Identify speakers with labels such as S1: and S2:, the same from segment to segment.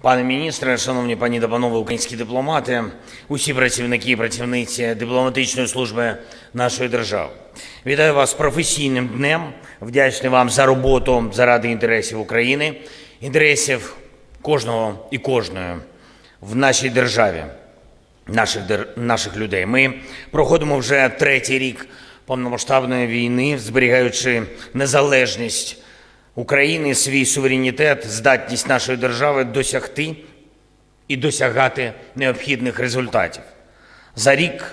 S1: Пане міністре, шановні пані та панове українські дипломати, усі працівники і працівниці дипломатичної служби нашої держави. Вітаю вас професійним днем. Вдячний вам за роботу заради інтересів України, інтересів кожного і кожної в нашій державі, наших, наших людей. Ми проходимо вже третій рік повномасштабної війни, зберігаючи незалежність України, свій суверенітет, здатність нашої держави досягти і досягати необхідних результатів. За рік,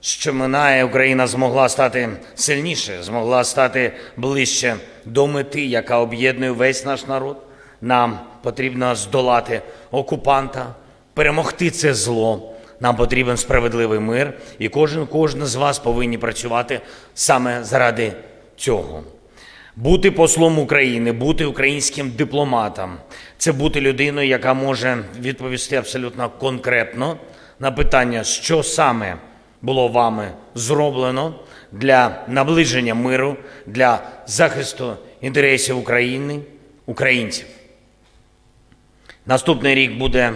S1: що минає, Україна змогла стати сильніше, змогла стати ближче до мети, яка об'єднує весь наш народ. Нам потрібно здолати окупанта, перемогти це зло. Нам потрібен справедливий мир, і кожен, кожен з вас повинні працювати саме заради цього. Бути послом України, бути українським дипломатом це бути людиною, яка може відповісти абсолютно конкретно на питання, що саме було вами зроблено для наближення миру, для захисту інтересів України, українців. Наступний рік буде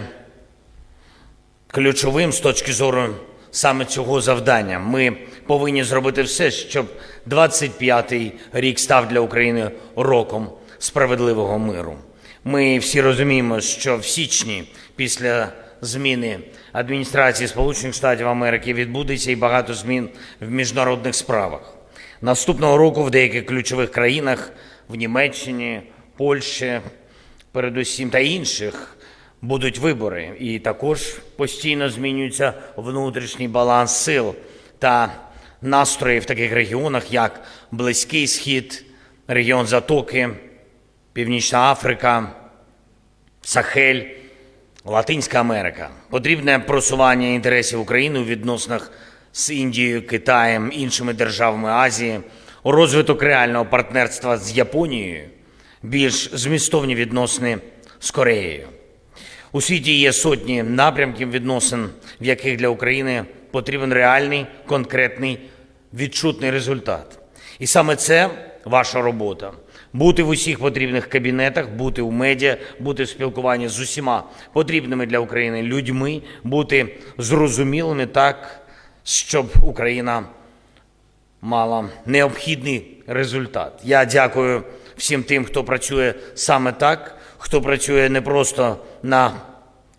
S1: ключовим з точки зору саме цього завдання. Ми повинні зробити все, щоб 25-й рік став для України роком справедливого миру. Ми всі розуміємо, що в січні після зміни адміністрації Сполучених Штатів Америки відбудеться і багато змін в міжнародних справах. Наступного року в деяких ключових країнах в Німеччині, Польщі, передусім та інших будуть вибори, і також постійно змінюється внутрішній баланс сил та настрої в таких регіонах, як Близький Схід, регіон Затоки, Північна Африка, Сахель, Латинська Америка. Потрібне просування інтересів України у відносинах з Індією, Китаєм, іншими державами Азії, розвиток реального партнерства з Японією, більш змістовні відносини з Кореєю. У світі є сотні напрямків відносин, в яких для України потрібен реальний, конкретний, відчутний результат. І саме це ваша робота. Бути в усіх потрібних кабінетах, бути у медіа, бути в спілкуванні з усіма потрібними для України людьми, бути зрозумілими так, щоб Україна мала необхідний результат. Я дякую всім тим, хто працює саме так, хто працює не просто на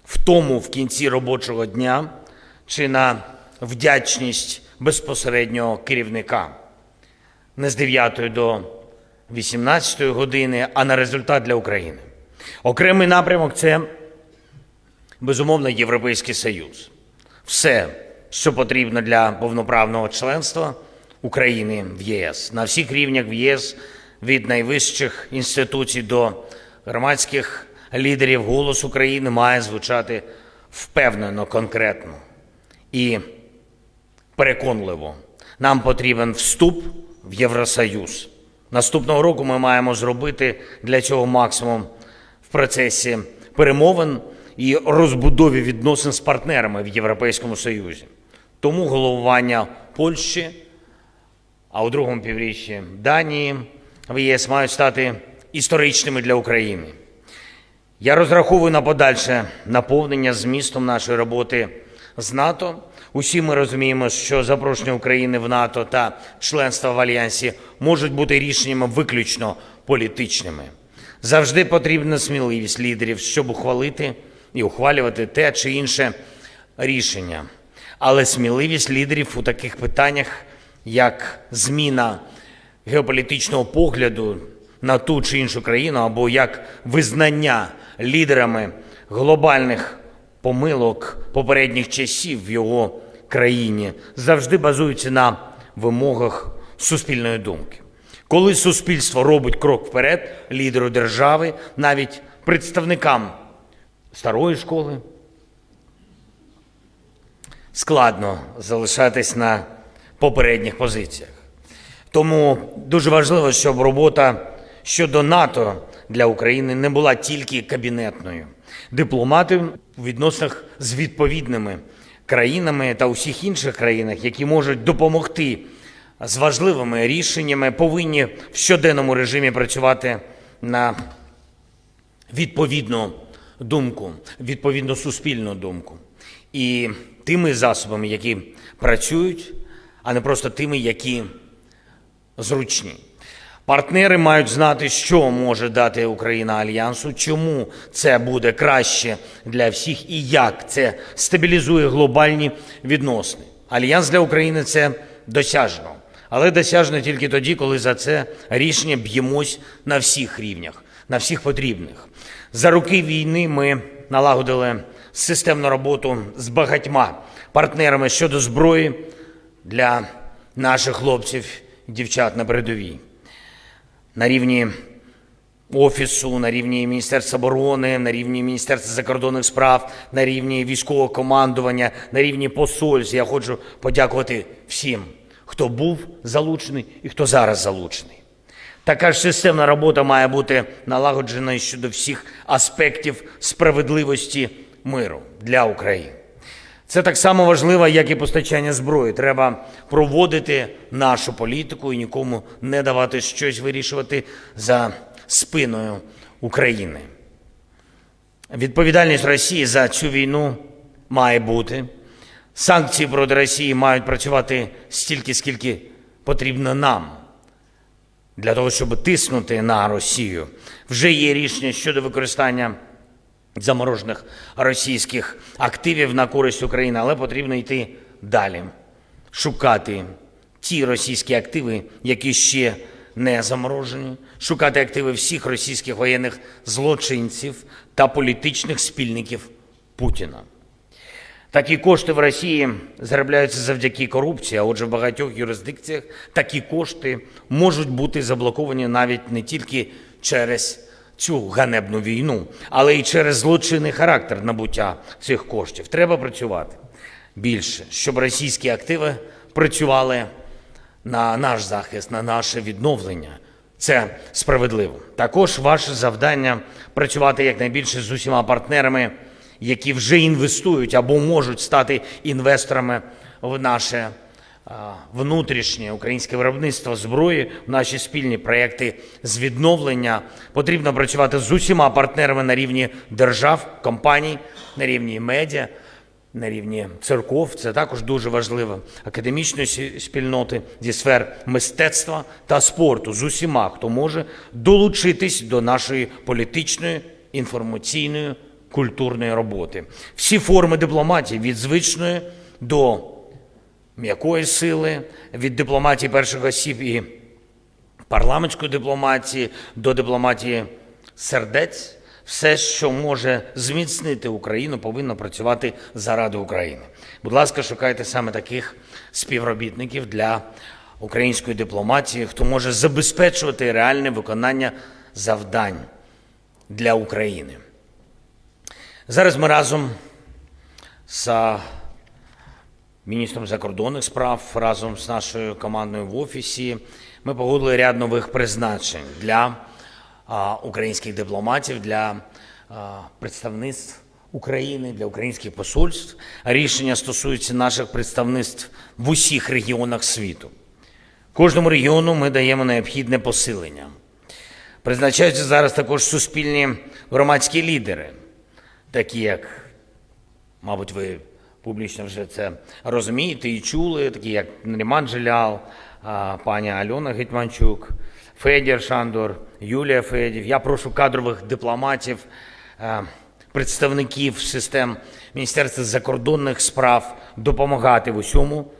S1: втому в кінці робочого дня чи на вдячність безпосереднього керівника. Не з 9 до 18 години, а на результат для України. Окремий напрямок це безумовно Європейський Союз. Все, що потрібно для повноправного членства України в єС на всіх рівнях в ЄС, від найвищих інституцій до громадських лідерів, голос України має звучати впевнено, конкретно і переконливо. Нам потрібен вступ в Євросоюз. Наступного року ми маємо зробити для цього максимум в процесі перемовин і розбудові відносин з партнерами в Європейському Союзі. Тому головування Польщі, а у другому півріччі Данії в ЄС мають стати історичними для України. Я розраховую на подальше наповнення змістом нашої роботи з НАТО. Усі ми розуміємо, що запрошення України в НАТО та членство в альянсі можуть бути рішеннями виключно політичними. Завжди потрібна сміливість лідерів, щоб ухвалити і ухвалювати те чи інше рішення. Але сміливість лідерів у таких питаннях, як зміна геополітичного погляду на ту чи іншу країну, або як визнання лідерами глобальних помилок попередніх часів в його країні, завжди базуються на вимогах суспільної думки. Коли суспільство робить крок вперед, лідеру держави, навіть представникам старої школи, складно залишатись на попередніх позиціях. Тому дуже важливо, щоб робота щодо НАТО для України не була тільки кабінетною. Дипломати у відносинах з відповідними країнами та усіх інших країнах, які можуть допомогти з важливими рішеннями, повинні в щоденному режимі працювати на відповідну думку, відповідно суспільну думку. І тими засобами, які працюють, а не просто тими, які зручні. Партнери мають знати, що може дати Україна альянсу, чому це буде краще для всіх і як це стабілізує глобальні відносини. Альянс для України це досяжно, але досяжно тільки тоді, коли за це рішення б'ємось на всіх рівнях, на всіх потрібних. За роки війни ми налагодили системну роботу з багатьма партнерами щодо зброї для наших хлопців дівчат на передовій на рівні офісу, на рівні Міністерства оборони, на рівні Міністерства закордонних справ, на рівні військового командування, на рівні посольств. Я хочу подякувати всім, хто був залучений і хто зараз залучений. Така ж системна робота має бути налагоджена щодо всіх аспектів справедливості миру для України. Це так само важливо, як і постачання зброї. Треба проводити нашу політику і нікому не давати щось вирішувати за спиною України. Відповідальність Росії за цю війну має бути. Санкції проти Росії мають працювати стільки, скільки потрібно нам для того, щоб тиснути на Росію. Вже є рішення щодо використання заморожених російських активів на користь України, але потрібно йти далі, шукати ті російські активи, які ще не заморожені, шукати активи всіх російських воєнних злочинців та політичних спільників Путіна. Такі кошти в Росії заробляються завдяки корупції, а отже, в багатьох юрисдикціях такі кошти можуть бути заблоковані навіть не тільки через цю ганебну війну, але й через злочинний характер набуття цих коштів. Треба працювати більше, щоб російські активи працювали на наш захист, на наше відновлення. Це справедливо. Також ваше завдання працювати якнайбільше з усіма партнерами, які вже інвестують або можуть стати інвесторами в наше внутрішнє українське виробництво зброї, наші спільні проекти з відновлення. Потрібно працювати з усіма партнерами на рівні держав, компаній, на рівні медіа, на рівні церков. Це також дуже важливо. Академічної спільноти зі сфер мистецтва та спорту з усіма, хто може долучитись до нашої політичної, інформаційної, культурної роботи. Всі форми дипломатії від звичної до м'якої сили, від дипломатії перших осіб і парламентської дипломатії до дипломатії сердець. Все, що може зміцнити Україну, повинно працювати заради України. Будь ласка, шукайте саме таких співробітників для української дипломатії, хто може забезпечувати реальне виконання завдань для України. Зараз ми разом з міністром закордонних справ разом з нашою командою в офісі. Ми погодили ряд нових призначень для українських дипломатів, для представництв України, для українських посольств. Рішення стосуються наших представництв в усіх регіонах світу. Кожному регіону ми даємо необхідне посилення. Призначаються зараз також суспільні громадські лідери, такі як Мабуть, ви публічно вже це розумієте і чули, такі як Наріман Джелял, а, пані Альона Гетьманчук, Федір Шандор, Юлія Федів. Я прошу кадрових дипломатів, представників систем Міністерства закордонних справ допомагати в усьому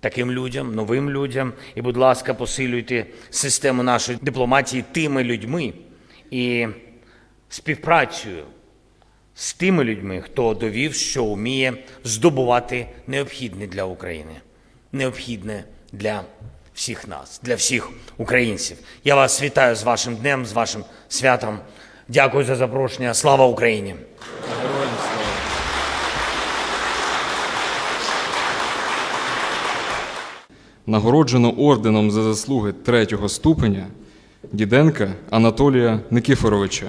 S1: таким людям, новим людям. І, будь ласка, посилюйте систему нашої дипломатії тими людьми і співпрацею з тими людьми, хто довів, що вміє здобувати необхідне для України, необхідне для всіх нас, для всіх українців. Я вас вітаю з вашим днем, з вашим святом. Дякую за запрошення. Слава Україні!
S2: Нагороджено орденом за заслуги третього ступеня Діденка Анатолія Никифоровича,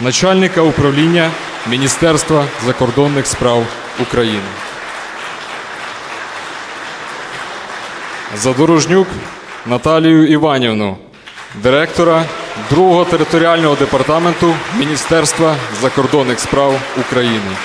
S2: начальника управління Міністерства закордонних справ України. Задорожнюк Наталію Іванівну, директора другого територіального департаменту Міністерства закордонних справ України.